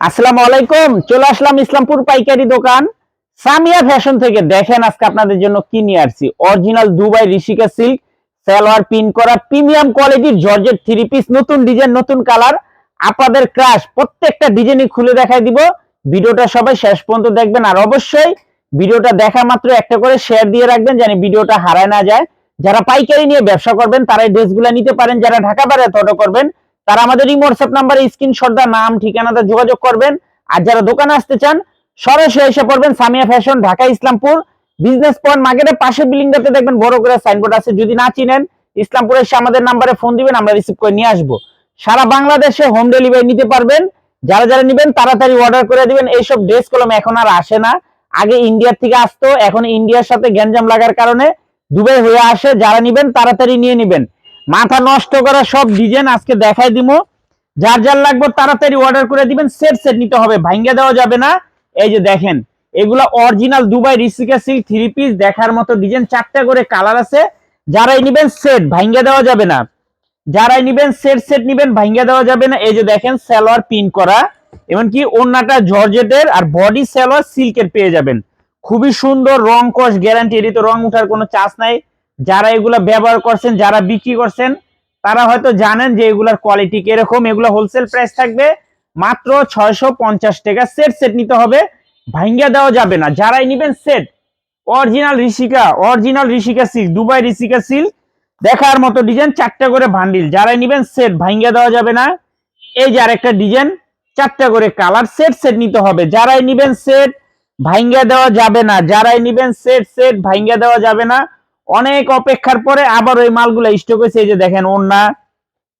আসসালামু আলাইকুম, চলে আসলাম ইসলামপুর পাইকারি দোকান। সামিয়া ফ্যাশন থেকে দেখেন আজকে আপনাদের জন্য কি নিয়ে আসছি। Original Dubai Rishika silk, salwar pin করা, প্রিমিয়াম কোয়ালিটির জর্জেট থ্রি পিস, নতুন ডিজাইন, নতুন কালার। আপনাদের ক্রাশ প্রত্যেকটা ডিজাইনই খুলে দেখাই দিব। ভিডিওটা সবাই শেষ পর্যন্ত দেখবেন আর অবশ্যই ভিডিওটা দেখা মাত্র একটা করে শেয়ার দিয়ে রাখবেন জানি ভিডিওটা হারায় না যায়। যারা পাইকারি নিয়ে ব্যবসা করবেন তারা ড্রেসগুলো নিতে পারেন। যারা ঢাকা বাইরে অর্ডার করবেন তারা আমাদের এই হোয়াটসঅ্যাপ নাম্বারে স্ক্রিনশট দা নাম, ঠিকানাতে যোগাযোগ করবেন। আর যারা দোকানে আসতে চান, সরাসরি এসে পড়বেন Samia fashion Dhaka, Islampur. Business point মার্কেটের পাশে বিল্ডিংটাতে দেখবেন বড় করে সাইনবোর্ড আছে। যদি না চিনেন, ইসলামপুরে এসে আমাদের নাম্বারে ফোন দিবেন, আমরা রিসিভ করে নিয়ে আসব। সারা বাংলাদেশে হোম ডেলিভারি নিতে পারবেন। যারা যারা নেবেন, তাড়াতাড়ি অর্ডার করে দিবেন। এইসব ড্রেস কলম এখন আর আসে না। আগে ইন্ডিয়ার থেকে আসতো, এখন ইন্ডিয়ার সাথে গ্যাঞ্জাম লাগার কারণে দুবাই হয়ে আসে। যারা নিবেন, তাড়াতাড়ি নিয়ে নিবেন। মাথা নষ্ট করা সব ডিজাইন আজকে দেখাই দিব যার যার লাগবে তাড়াতাড়ি অর্ডার করে দিবেন সেট সেট নিতে হবে, ভাঙ্গা দেওয়া যাবে না। এই যে দেখেন, এগুলা original Dubai Rishika silk three piece দেখার মতো ডিজাইন চারটা করে কালার আছে। যারাই নিবেন সেট ভাঙ্গা দেওয়া যাবে না। যারাই নিবেন সেট সেট নিবেন, ভাঙ্গা দেওয়া যাবে না। এই যে দেখেন, সালোয়ার পিন করা, এমনকি ওন্নাটা জর্জেটের আর বডি সালোয়ার সিল্কের পেয়ে যাবেন। খুবই সুন্দর রং কস গ্যারান্টি এটি তো রং উঠার কোনো চান্স নাই। যারা এগুলা ব্যবহার করছেন, যারা বিক্রি করছেন, তারা হয়তো জানেন যে এগুলার কোয়ালিটি কীরকম, এগুলো হোলসেল প্রাইস থাকবে। মাত্র ছয়শো পঞ্চাশ টাকা সেট সেট নিতে হবে, ভাঙ্গা দেওয়া যাবে না। যারাই নিবেন set original Rishika original Rishika silk Dubai Rishika silk দেখার মতো ডিজাইন চারটা করে ভান্ডিল যারাই নিবেন সেট ভাঙ্গা দেওয়া যাবে না। এই যে আরেকটা ডিজাইন চারটা করে কালার সেট সেট নিতে হবে। যারাই নিবেন সেট ভাঙ্গা দেওয়া যাবে না। যারাই নিবেন সেট সেট ভাঙ্গা দেওয়া যাবে না। অনেক অপেক্ষার পরে আবার ওই মালগুলো স্টক হয়েছে। এই যে দেখেন ওন্না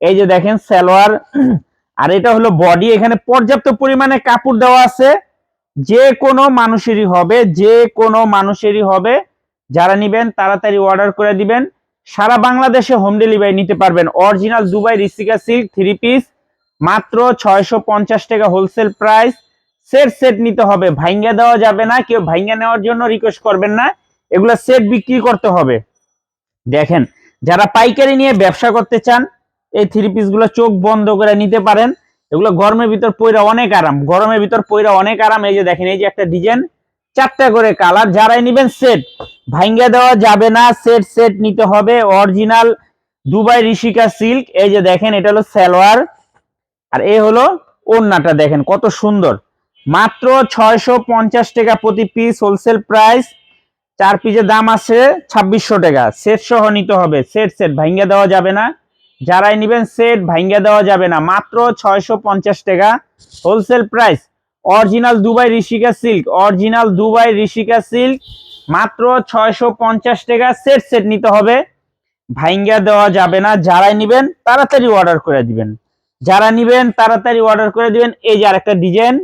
এই যে দেখেন সালোয়ার, আর এটা হলো বডি এখানে পর্যাপ্ত পরিমাণে কাপড় দেওয়া আছে। যে কোনো মানুষেরই হবে, যে কোনো মানুষেরই হবে। যারা নিবেন, তাড়াতাড়ি অর্ডার করে দিবেন। সারা বাংলাদেশে হোম ডেলিভারি নিতে পারবেন। Original Dubai Rishika silk three piece মাত্র ছয়শো পঞ্চাশ টাকা হোলসেল প্রাইস সেট সেট নিতে হবে। ভাইঙ্গা দেওয়া যাবে না। কেউ ভাইঙ্গা নেওয়ার জন্য রিকোয়েস্ট করবেন না। এগুলো সেট বিক্রি করতে হবে। দেখেন, যারা পাইকারি নিয়ে ব্যবসা করতে চান, এই থ্রি পিসগুলো চোখ বন্ধ করে নিতে পারেন। এগুলো গরমের ভিতর পয়রা অনেক আরাম, গরমের ভিতর পয়রা অনেক আরাম। এই যে দেখেন, এই যে একটা ডিজাইন চারটা করে কালার যারাই নিবেন সেট ভাঙ্গা দেওয়া যাবে না সেট সেট নিতে হবে। অরিজিনাল দুবাই ঋষিকা সিল্ক এই যে দেখেন, এটা হলো সালোয়ার। আর এ হলো ওড়নাটা, দেখেন কত সুন্দর। মাত্র ছয়শো পঞ্চাশ টাকা প্রতি পিস হোলসেল প্রাইস চার পিসের দাম আছে ছাব্বিশশো টাকা। সেট সহ নিতে হবে। সেট সেট ভাঙ্গা দেওয়া যাবে না। যারাই নিবেন সেট ভাঙ্গা দেওয়া যাবে না। মাত্র ছয়শো পঞ্চাশ টাকা। Wholesale price original Dubai Rishika silk original Dubai Rishika silk মাত্র ছয়শো পঞ্চাশ টাকা। সেট সেট নিতে হবে। ভাঙ্গা দেওয়া যাবে না। যারাই নিবেন, তাড়াতাড়ি অর্ডার করে দিবেন। যারা নিবেন, তাড়াতাড়ি অর্ডার করে দিবেন। এই যে আরেকটা ডিজাইন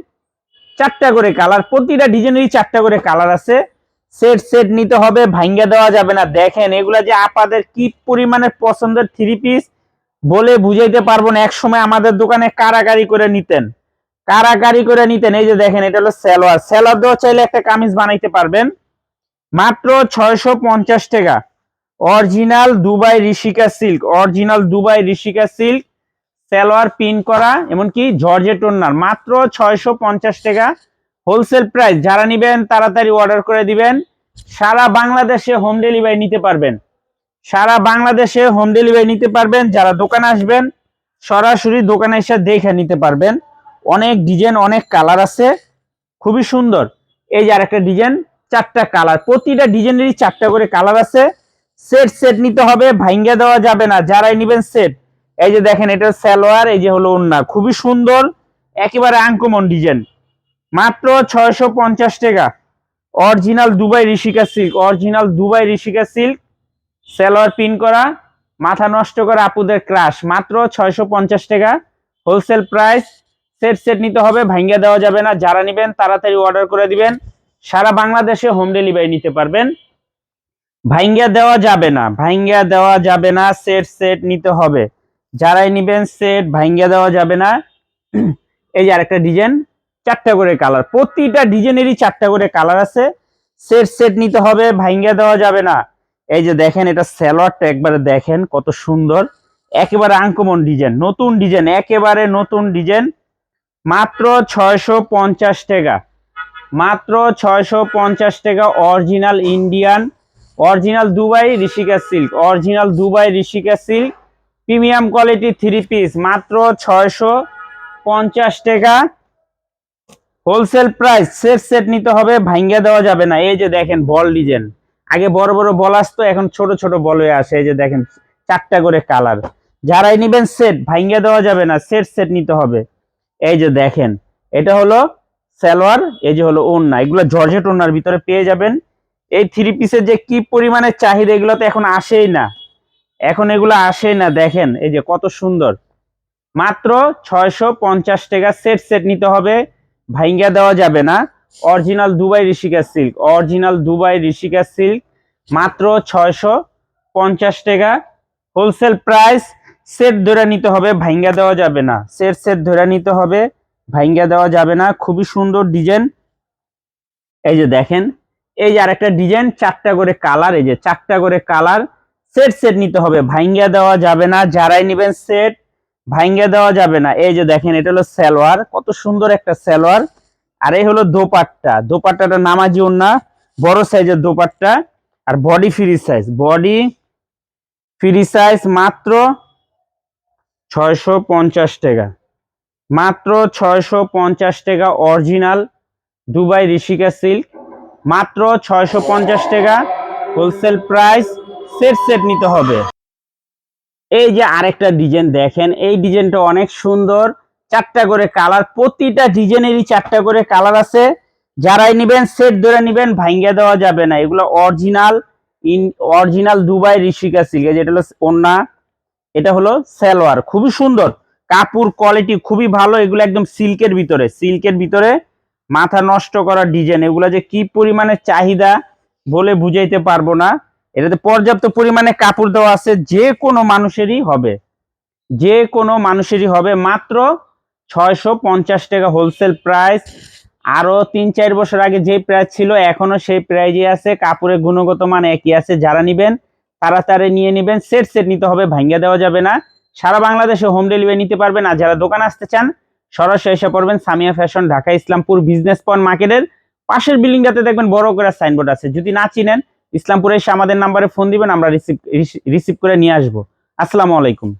চারটা করে কালার প্রতিটা ডিজাইনেরই চারটা করে কালার আছে। সেট সেট নিতে হবে, ভাঙ্গা দেওয়া যাবে না। দেখেন, এগুলা যে আপনাদের কি পরিমাণের পছন্দের থ্রি পিস বলে বুঝাইতে পারব না। এক সময় আমাদের দোকানে কারাকারি করে নিতেন। কারাকারি করে নিতেন। এই যে দেখেন, এটা হলো সেলোয়ার সেলোয়ার দেওয়া চাইলে একটা কামিজ বানাইতে পারবেন। মাত্র ছয়শো পঞ্চাশ টাকা। Original Dubai Rishika silk original Dubai Rishika silk salwar pin করা, এমনকি জর্জেট ওনার মাত্র ছয়শো পঞ্চাশ টাকা। হোলসেল প্রাইস যারা নিবেন তাড়াতাড়ি অর্ডার করে দিবেন। সারা বাংলাদেশে হোম ডেলিভারি নিতে পারবেন। সারা বাংলাদেশে হোম ডেলিভারি নিতে পারবেন। যারা দোকানে আসবেন, সরাসরি দোকানে এসে দেখে নিতে পারবেন। অনেক ডিজাইন, অনেক কালার আছে। খুবই সুন্দর। এই যে আরেকটা ডিজাইন, চারটা কালার। প্রতিটা ডিজাইনেরই চারটা করে কালার আছে। সেট সেট নিতে হবে ভাঙ্গা দেওয়া যাবে না। যারাই নিবেন সেট। এই যে দেখেন, এটা সালোয়ার, এই যে হলো ওন্না খুবই সুন্দর, একেবারে আঙ্কমন ডিজাইন। মাত্র ছয়শো পঞ্চাশ টাকা। Original Dubai Rishika silk. Original Dubai Rishika silk. Salwar pin করা। মাথা নষ্ট করা আপুদের ক্রাশ মাত্র ছয়শো পঞ্চাশ টাকা। হোলসেল প্রাইস সেট সেট নিতে হবে ভাঙ্গা দেওয়া যাবে না। যারা নেবেন, তাড়াতাড়ি অর্ডার করে দিবেন। সারা বাংলাদেশে হোম ডেলিভারি নিতে পারবেন। ভাঙ্গা দেওয়া যাবে না। ভাঙ্গা দেওয়া যাবে না। সেট সেট নিতে হবে। যারাই নিবেন সেট ভাঙ্গা দেওয়া যাবে না। এই যে আরেকটা ডিজাইন চারটা করে কালার। প্রতিটা ডিজাইনেরই চারটা করে কালার আছে। সেট সেট নিতে হবে ভাঙ্গা দেওয়া যাবে না। এই যে দেখেন, এটা স্যালোয়ারটা একবারে দেখেন কত সুন্দর। একেবারে আঙ্কমন ডিজাইন, নতুন ডিজাইন, একেবারে নতুন ডিজাইন। মাত্র ছয়শো পঞ্চাশ টাকা। মাত্র ছয়শো পঞ্চাশ টাকা original Indian. Original Dubai Rishika silk. Original Dubai Rishika silk. Premium quality three piece. মাত্র ছয়শো পঞ্চাশ টাকা। হোলসেল প্রাইস, সেট সেট নিতে হবে, ভাঙ্গা দেওয়া যাবে না। এই যে দেখেন, বল ডিজাইন। আগে বড় বড় বল আসতো, এখন ছোট ছোট বল হয়ে আসে। এই যে দেখেন, চারটা করে কালার। যারাই নিবেন সেট, ভাঙ্গা দেওয়া যাবে না, সেট সেট নিতে হবে। এই যে দেখেন, এটা হলো সালোয়ার, এই যে হলো ওন্না এগুলো জর্জেট ওন্নার ভিতরে পেয়ে যাবেন। এই থ্রি পিসের যে কি পরিমাণে চাহিদা, এগুলো তো এখন আসেই না। এখন এগুলো আসেই না, দেখেন, এই যে কত সুন্দর। মাত্র ছয়শো পঞ্চাশ টাকা সেট সেট নিতে হবে। ভাইঙ্গা দেওয়া যাবে না। Original Dubai Rishika silk. Original Dubai Rishika silk, মাত্র ছয়শো পঞ্চাশ টাকা। হোলসেল প্রাইস সেট ধরে নিতে হবে, ভাইঙ্গা দেওয়া যাবে না। সেট সেট ধরে নিতে হবে, ভাইঙ্গা দেওয়া যাবে না। খুবই সুন্দর ডিজাইন। এই যে দেখেন, এই যে আরেকটা ডিজাইন, চারটা করে কালার, এই যে চারটা করে কালার, সেট সেট নিতে হবে, ভাইঙ্গা দেওয়া যাবে না। যারাই নেবেন সেট ভাইঙ্গা দেওয়া যাবে না। এই যে দেখেন, এটা হলো সালোয়ার। কত সুন্দর একটা সালোয়ার। আর এই হলো দোপাট্টা। দোপাট্টাটা নামাজি ওন্না বড় সাইজের দোপাট্টা। আর body free size body free size মাত্র ছয়শো পঞ্চাশ টাকা। মাত্র ছয়শো পঞ্চাশ টাকা অরিজিনাল দুবাই ঋষিকা সিল্ক মাত্র ছয়শো পঞ্চাশ টাকা। হোলসেল প্রাইস সেট সেট নিতে হবে। এই যে আরেকটা ডিজাইন দেখেন, এই ডিজাইনটা অনেক সুন্দর। চারটা করে কালার প্রতিটা ডিজাইনেরই চারটা করে কালার আছে। যারাই নিবেন সেট ধরে নিবেন ভাঙ্গা দেওয়া যাবে না। এগুলো original in original Dubai Rishika silk যেটা হলো ওন্না এটা হলো সালোয়ার, খুবই সুন্দর। কাপড় কোয়ালিটি খুবই ভালো, এগুলো একদম সিল্কের ভিতরে। সিল্কের ভিতরে মাথা নষ্ট করা ডিজাইন এগুলো যে কি পরিমাণে চাহিদা বলে বুঝাইতে পারব না। এটাতে পর্যাপ্ত পরিমাণে কাপড় দেওয়া আছে, যে কোনো মানুষেরই হবে। যে কোনো মানুষেরই হবে। মাত্র ছয়শো পঞ্চাশ টাকা হোলসেল প্রাইস আরও তিন চার বছর আগে যে প্রাইস ছিল, এখনও সেই প্রাইজে আছে। কাপড়ের গুণগত মান একই আছে। যারা নিবেন, তাড়াতাড়ি নিয়ে নেবেন। সেট সেট নিতে হবে ভাঙ্গা দেওয়া যাবে না। সারা বাংলাদেশে হোম ডেলিভারি নিতে পারবেন। আর যারা দোকান আসতে চান, সরাসরি এসে পড়বেন Samia fashion Dhaka, Islampur business point মার্কেটের পাশের বিল্ডিংটাতে দেখবেন বড় করে সাইনবোর্ড আছে। যদি না চিনেন ইসলামপুরে এসে আমাদের নাম্বারে ফোন দিবেন আমরা রিসিভ রিসিভ করে নিয়ে আসব। আসসালামু আলাইকুম।